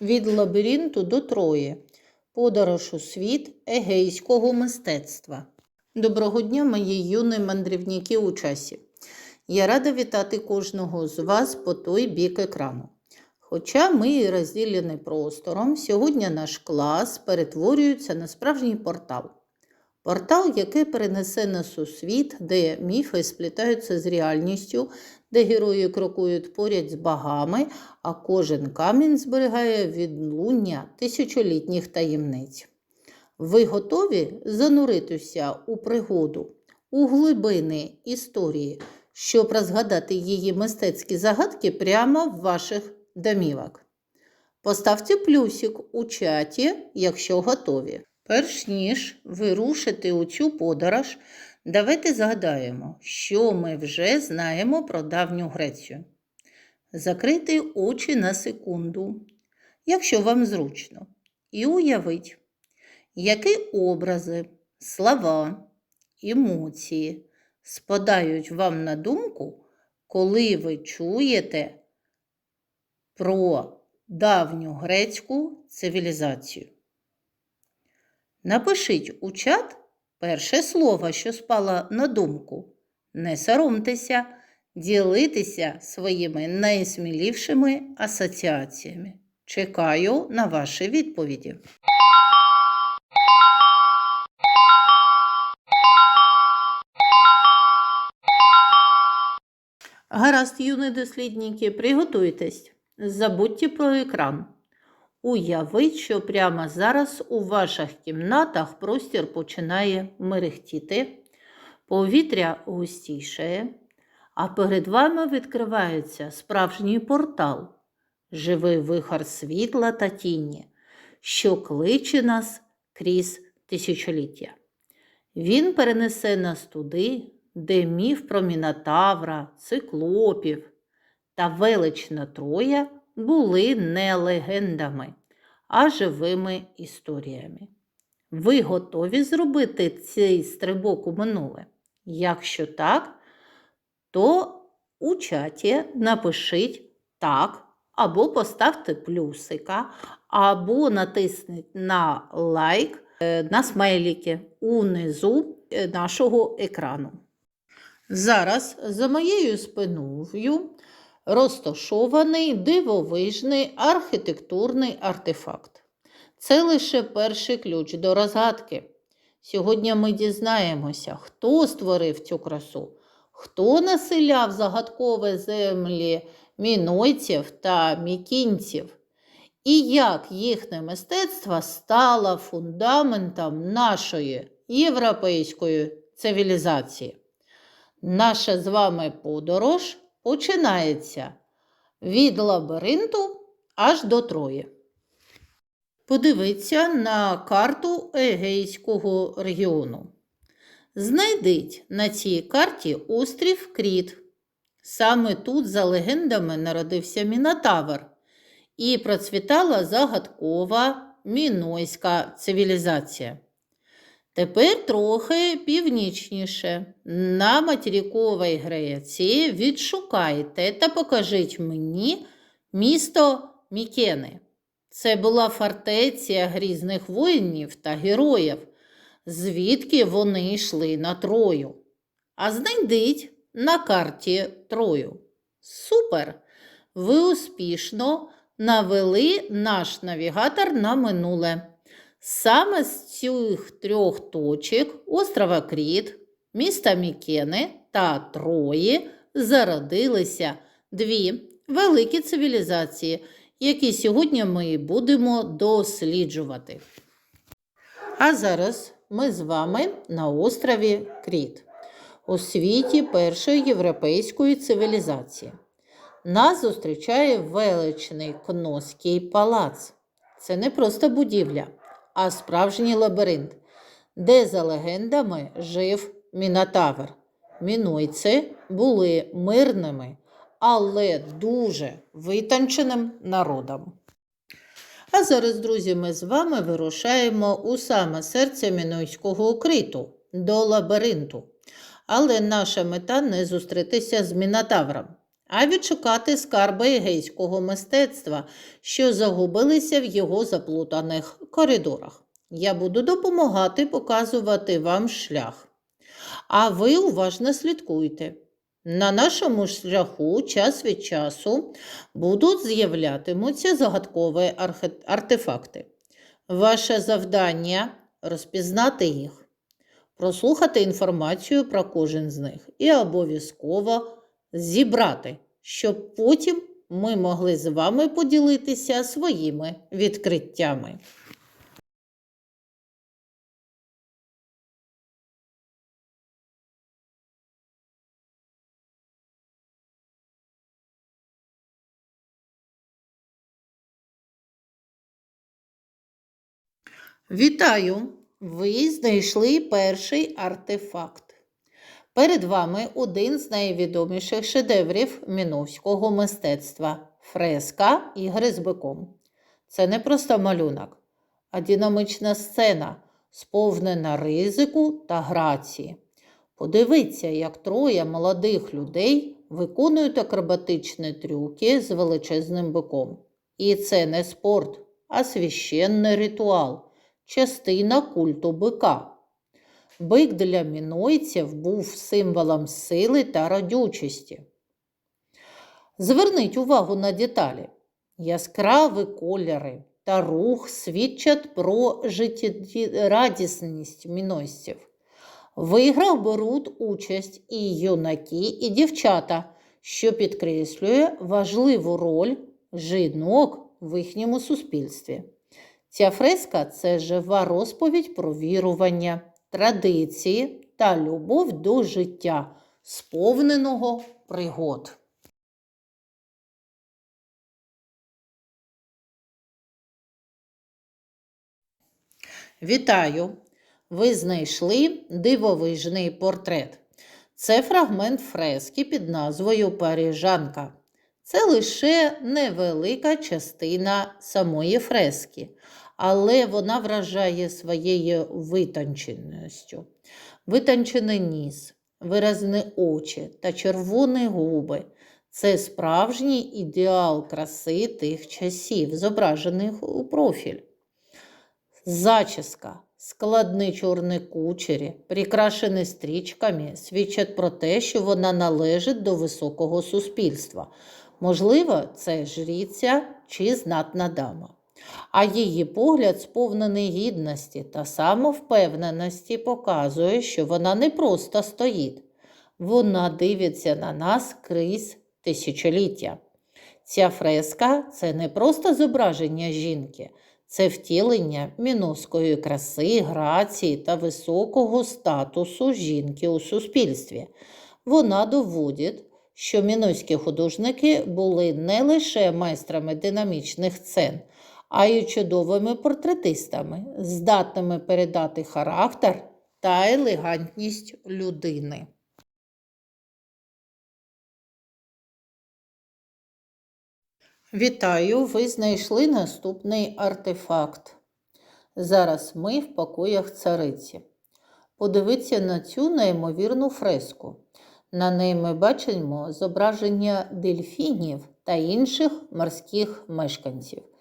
Від лабіринту до Трої. Подорож у світ егейського мистецтва. Доброго дня, мої юні мандрівники у часі. Я рада вітати кожного з вас по той бік екрану. Хоча ми і розділені простором, сьогодні наш клас перетворюється на справжній портал. Портал, який перенесе нас у світ, де міфи сплітаються з реальністю, де герої крокують поряд з богами, а кожен камінь зберігає відлуння тисячолітніх таємниць. Ви готові зануритися у пригоду, у глибини історії, щоб розгадати її мистецькі загадки прямо в ваших домівок? Поставте плюсик у чаті, якщо готові. Перш ніж ви рушите у цю подорож, давайте згадаємо, що ми вже знаємо про давню Грецію. Закрийте очі на секунду, якщо вам зручно, і уявіть, які образи, слова, емоції спадають вам на думку, коли ви чуєте про давню грецьку цивілізацію. Напишіть у чат перше слово, що спало на думку. Не соромтеся, ділитися своїми найсмілішими асоціаціями. Чекаю на ваші відповіді. Гаразд, юні дослідники, приготуйтесь. Забудьте про екран. Уявіть, що прямо зараз у ваших кімнатах простір починає мерехтіти, повітря густішає, а перед вами відкривається справжній портал, живий вихор світла та тіні, що кличе нас крізь тисячоліття. Він перенесе нас туди, де міф про Мінотавра, циклопів та велична Троя були не легендами, а живими історіями. Ви готові зробити цей стрибок у минуле? Якщо так, то у чаті напишіть так, або поставте плюсика, або натисніть на лайк е, на смайліки унизу е, нашого екрану. Зараз за моєю спиною розташований дивовижний архітектурний артефакт. Це лише перший ключ до розгадки. Сьогодні ми дізнаємося, хто створив цю красу, хто населяв загадкові землі мінойців та мікінців, і як їхнє мистецтво стало фундаментом нашої європейської цивілізації. Наша з вами подорож починається від лабіринту аж до Трої. Подивіться на карту Егейського регіону. Знайдіть на цій карті острів Кріт. Саме тут, за легендами, народився Мінотавр і процвітала загадкова мінойська цивілізація. Тепер трохи північніше. На материковій Греції відшукайте та покажіть мені місто Мікени. Це була фортеця грізних воїнів та героїв, звідки вони йшли на Трою. А знайдіть на карті Трою. Супер! Ви успішно навели наш навігатор на минуле. Саме з цих трьох точок острова Кріт, міста Мікени та Трої зародилися дві великі цивілізації, які сьогодні ми будемо досліджувати. А зараз ми з вами на острові Кріт, у світі першої європейської цивілізації. Нас зустрічає величний Кноський палац. Це не просто будівля а справжній лабіринт, де, за легендами, жив Мінотавр. Мінойці були мирними, але дуже витонченим народом. А зараз, друзі, ми з вами вирушаємо у саме серце Мінойського укриту до лабіринту. Але наша мета не зустрітися з Мінотавром, а відшукати скарби егейського мистецтва, що загубилися в його заплутаних коридорах. Я буду допомагати показувати вам шлях. А ви уважно слідкуйте. На нашому шляху час від часу будуть з'являтимуться загадкові артефакти. Ваше завдання розпізнати їх, прослухати інформацію про кожен з них і обов'язково зібрати, щоб потім ми могли з вами поділитися своїми відкриттями. Вітаю! Ви знайшли перший артефакт. Перед вами один з найвідоміших шедеврів міновського мистецтва фреска ігри з биком. Це не просто малюнок, а динамична сцена, сповнена ризику та грації. Подивіться, як троє молодих людей виконують акробатичні трюки з величезним биком. І це не спорт, а священний ритуал, частина культу бика. Бик для мінойців був символом сили та родючості. Зверніть увагу на деталі. Яскраві кольори та рух свідчать про життєрадісність мінойців. В іграх беруть участь і юнаки, і дівчата, що підкреслює важливу роль жінок в їхньому суспільстві. Ця фреска це жива розповідь про вірування, традиції та любов до життя, сповненого пригод. Вітаю! Ви знайшли дивовижний портрет. Це фрагмент фрески під назвою Парижанка. Це лише невелика частина самої фрески, але вона вражає своєю витонченістю. Витончений ніс, виразні очі та червоні губи це справжній ідеал краси тих часів, зображених у профіль. Зачіска, складні чорні кучері, прикрашені стрічками, свідчать про те, що вона належить до високого суспільства. Можливо, це жріця чи знатна дама. А її погляд, сповнений гідності та самовпевненості, показує, що вона не просто стоїть, вона дивиться на нас крізь тисячоліття. Ця фреска це не просто зображення жінки, це втілення міноської краси, грації та високого статусу жінки у суспільстві. Вона доводить, що мінойські художники були не лише майстрами динамічних сцен, а й чудовими портретистами, здатними передати характер та елегантність людини. Вітаю! Ви знайшли наступний артефакт. Зараз ми в покоях цариці. Подивіться на цю неймовірну фреску. На неї ми бачимо зображення дельфінів та інших морських мешканців.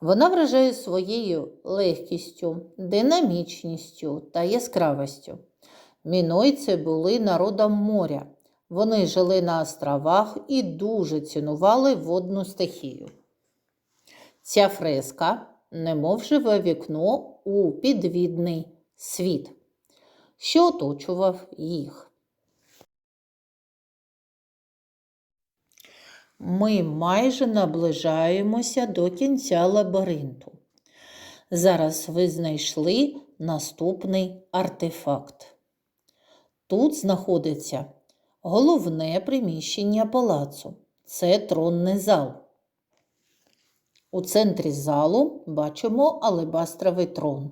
Вона вражає своєю легкістю, динамічністю та яскравістю. Мінойці були народом моря. Вони жили на островах і дуже цінували водну стихію. Ця фреска немов живе вікно у підвідний світ, що оточував їх. Ми майже наближаємося до кінця лабіринту. Зараз ви знайшли наступний артефакт. Тут знаходиться головне приміщення палацу це тронний зал. У центрі залу бачимо алебастровий трон.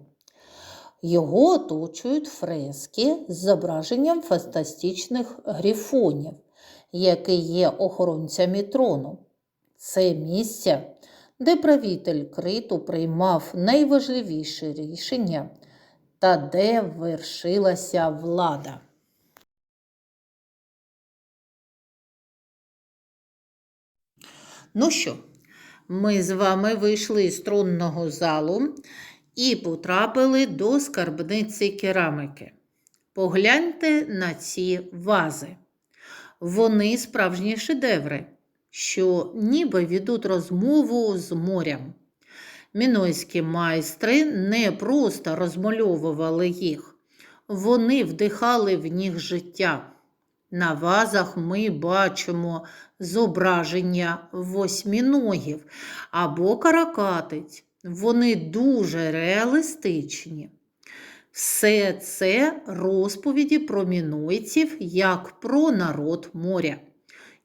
Його оточують фрески з зображенням фантастичних грифонів, які є охоронцями трону. Це місце, де правитель криту приймав найважливіші рішення та де вершилася влада. Ну що, ми з вами вийшли з тронного залу і потрапили до скарбниці керамики. Погляньте на ці вази. Вони справжні шедеври, що ніби ведуть розмову з морем. Мінойські майстри не просто розмальовували їх, вони вдихали в них життя. На вазах ми бачимо зображення восьміногів або каракатиць. Вони дуже реалістичні. Все це розповіді про мінойців як про народ моря.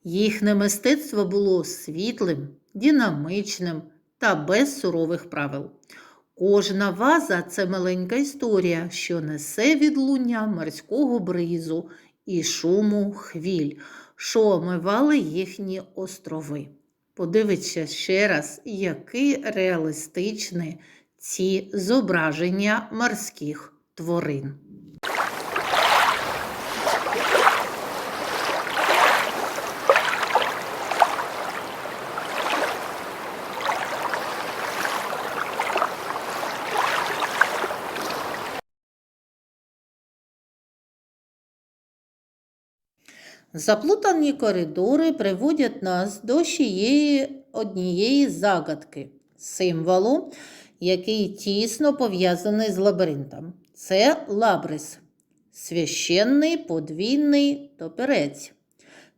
Їхнє мистецтво було світлим, динамичним та без сурових правил. Кожна ваза це маленька історія, що несе відлуння морського бризу і шуму хвіль, що омивали їхні острови. Подивіться ще раз, які реалістичні ці зображення морських тварин. Заплутані коридори приводять нас до ще однієї загадки символу, який тісно пов'язаний з лабіринтом. Це лабрис, священний подвійний топерець.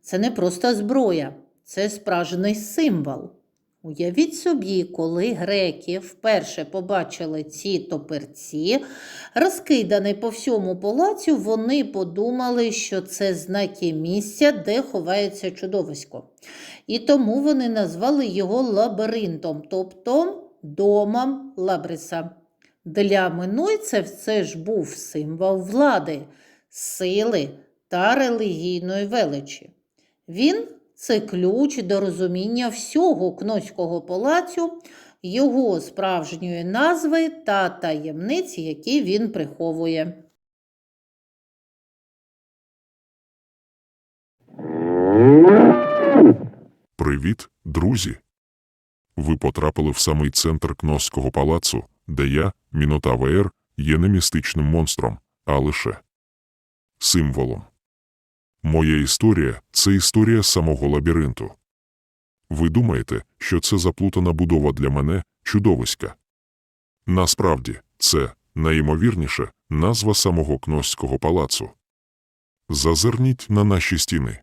Це не просто зброя, це справжній символ. Уявіть собі, коли греки вперше побачили ці топерці, розкидані по всьому палацю, вони подумали, що це знаки місця, де ховається чудовисько. І тому вони назвали його лабіринтом, тобто домом лабриса. Для минойців це ж був символ влади, сили та релігійної величі. Він це ключ до розуміння всього Кноського палацю, його справжньої назви та таємниць, які він приховує. Привіт, друзі! Ви потрапили в самий центр Кносського палацу, де я, Мінотавр, є не містичним монстром, а лише символом. Моя історія це історія самого лабіринту. Ви думаєте, що це заплутана будова для мене чудовиська? Насправді, це, найімовірніше, назва самого Кносського палацу. Зазирніть на наші стіни.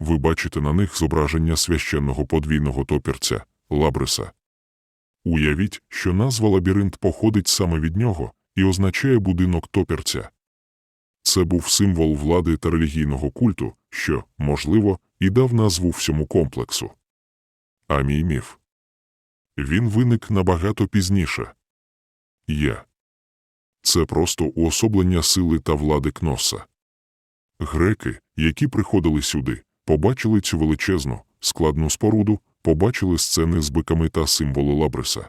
Ви бачите на них зображення священного подвійного топірця Лабриса. Уявіть, що назва лабіринт походить саме від нього і означає будинок топірця. Це був символ влади та релігійного культу, що, можливо, і дав назву всьому комплексу. А мій міф. Він виник набагато пізніше. Я. Це просто уособлення сили та влади Кноса. Греки, які приходили сюди, побачили цю величезну, складну споруду, побачили сцени з биками та символи Лабриса.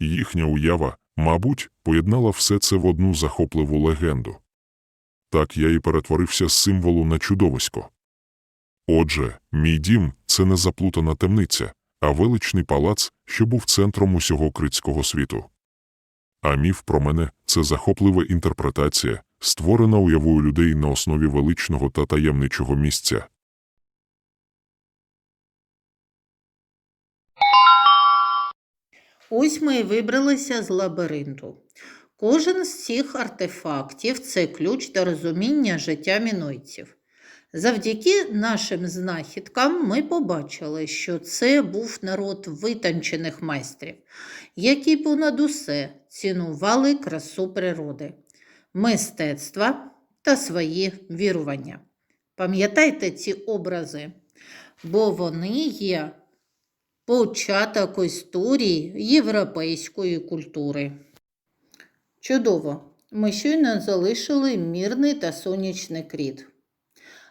Їхня уява, мабуть, поєднала все це в одну захопливу легенду. Так я і перетворився з символу на чудовисько. Отже, мій дім це не заплутана темниця, а величний палац, що був центром усього критського світу. А міф про мене це захоплива інтерпретація, створена уявою людей на основі величного та таємничого місця. Ось ми і вибралися з лабіринту. Кожен з цих артефактів це ключ до розуміння життя мінойців. Завдяки нашим знахідкам ми побачили, що це був народ витончених майстрів, які понад усе цінували красу природи, мистецтва та свої вірування. Пам'ятайте ці образи, бо вони є початок історії європейської культури. Чудово! Ми щойно залишили мірний та сонячний кріт.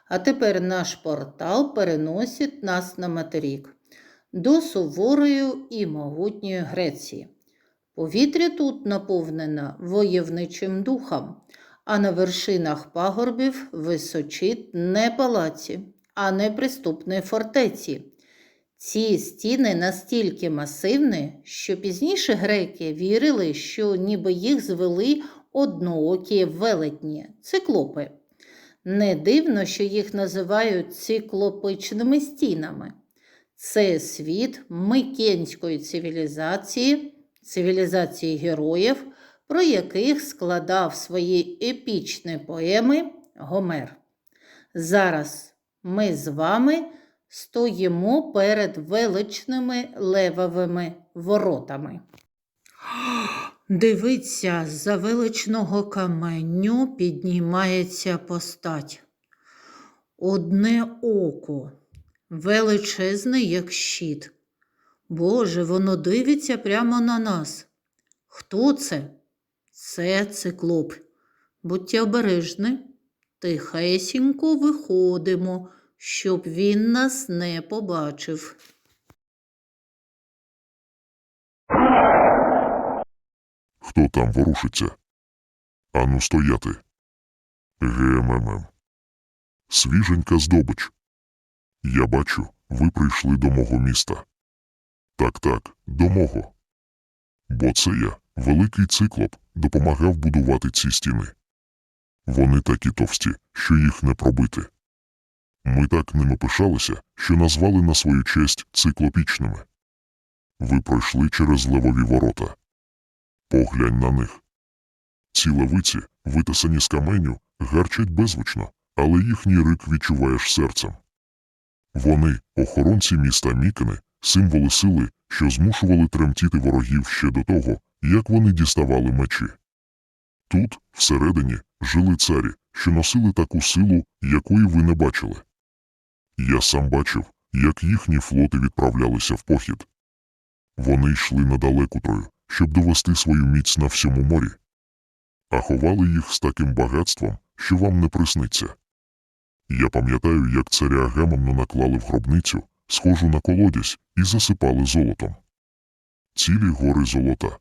А тепер наш портал переносить нас на материк до суворої і могутньої Греції. Повітря тут наповнено войовничим духом, а на вершинах пагорбів височить не палаці, а неприступні фортеці. Ці стіни настільки масивні, що пізніше греки вірили, що ніби їх звели одноокі велетні циклопи. Не дивно, що їх називають циклопичними стінами. Це світ микенської цивілізації, цивілізації героїв, про яких складав свої епічні поеми Гомер. Зараз ми з вами стоїмо перед величними левовими воротами. Дивиться, з-за величного каменю піднімається постать. Одне око, величезне, як щит. Боже, воно дивиться прямо на нас. Хто це? Це циклоп. Будьте обережні, тихесенько виходимо, щоб він нас не побачив. Хто там ворушиться? Ану стояти. ГММ. Свіженька здобич. Я бачу, ви прийшли до мого міста. Так, так, до мого. Бо це я, великий циклоп, допомагав будувати ці стіни. Вони такі товсті, що їх не пробити. Ми так ними пишалися, що назвали на свою честь циклопічними. Ви пройшли через левові ворота. Поглянь на них. Ці левиці, витисані з каменю, гарчать беззвучно, але їхній рик відчуваєш серцем. Вони, охоронці міста Мікени, символи сили, що змушували тремтіти ворогів ще до того, як вони діставали мечі. Тут, всередині, жили царі, що носили таку силу, якої ви не бачили. Я сам бачив, як їхні флоти відправлялися в похід. Вони йшли недалеку трою, щоб довести свою міць на всьому морі, а ховали їх з таким багатством, що вам не присниться. Я пам'ятаю, як царя Агамемна наклали в гробницю, схожу на колодязь, і засипали золотом. Цілі гори золота.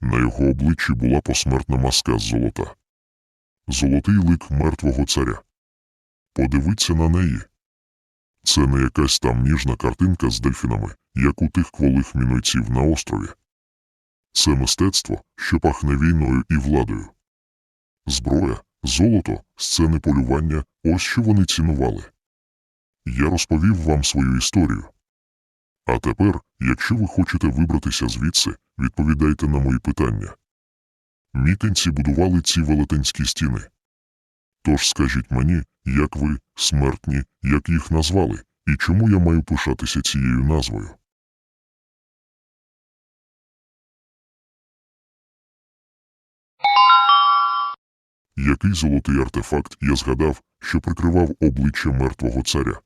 На його обличчі була посмертна маска з золота. Золотий лик мертвого царя. Подивіться на неї. Це не якась там ніжна картинка з дельфінами, як у тих кволих мінойців на острові. Це мистецтво, що пахне війною і владою. Зброя, золото, сцени полювання ось що вони цінували. Я розповів вам свою історію. А тепер, якщо ви хочете вибратися звідси, відповідайте на мої питання. Мікенці будували ці велетенські стіни. Тож скажіть мені, як ви, смертні, як їх назвали, і чому я маю пишатися цією назвою? Який золотий артефакт я згадав, що прикривав обличчя мертвого царя?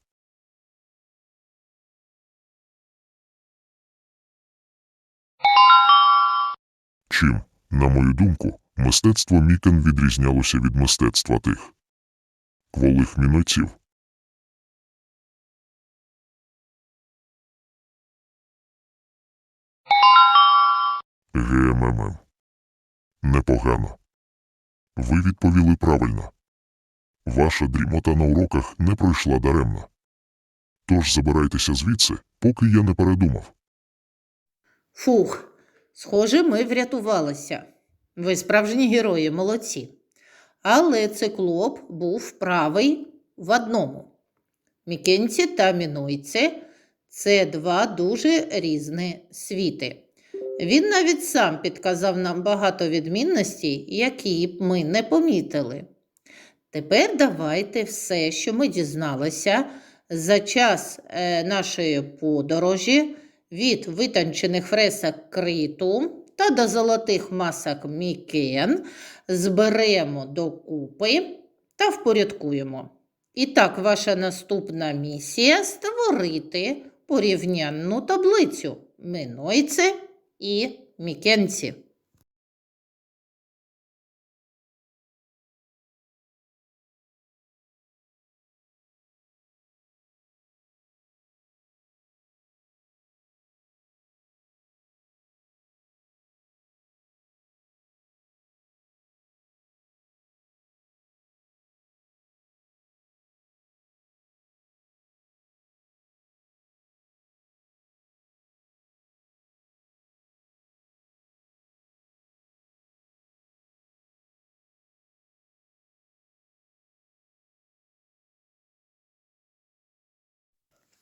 Чим, на мою думку, мистецтво Мікен відрізнялося від мистецтва тих кволих мінойців. ГММ. Непогано. Ви відповіли правильно. Ваша дрімота на уроках не пройшла даремно. Тож забирайтеся звідси, поки я не передумав. Фух, схоже, ми врятувалися. Ви справжні герої, молодці. Але циклоп був правий в одному. Мікенці та мінойці – це два дуже різні світи. Він навіть сам підказав нам багато відмінностей, які б ми не помітили. Тепер давайте все, що ми дізналися за час е, нашої подорожі від витончених фресок криту та до золотих масок Мікен зберемо докупи та впорядкуємо. І так, ваша наступна місія створити порівнянну таблицю минойці і Мікенці.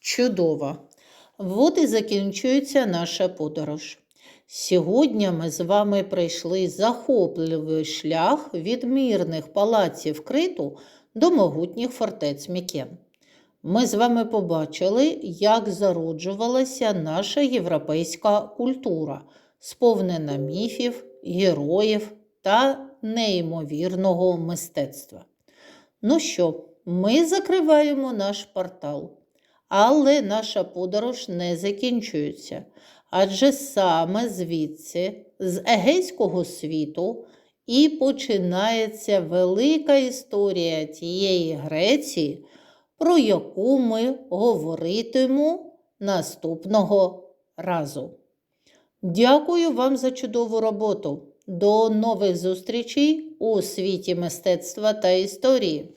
Чудово! От і закінчується наша подорож. Сьогодні ми з вами пройшли захопливий шлях від мирних палаців Криту до могутніх фортець Мікен. Ми з вами побачили, як зароджувалася наша європейська культура, сповнена міфів, героїв та неймовірного мистецтва. Ну що, ми закриваємо наш портал, але наша подорож не закінчується. Адже саме звідси, з Егейського світу, і починається велика історія тієї Греції, про яку ми говоритимемо наступного разу. Дякую вам за чудову роботу. До нових зустрічей у світі мистецтва та історії.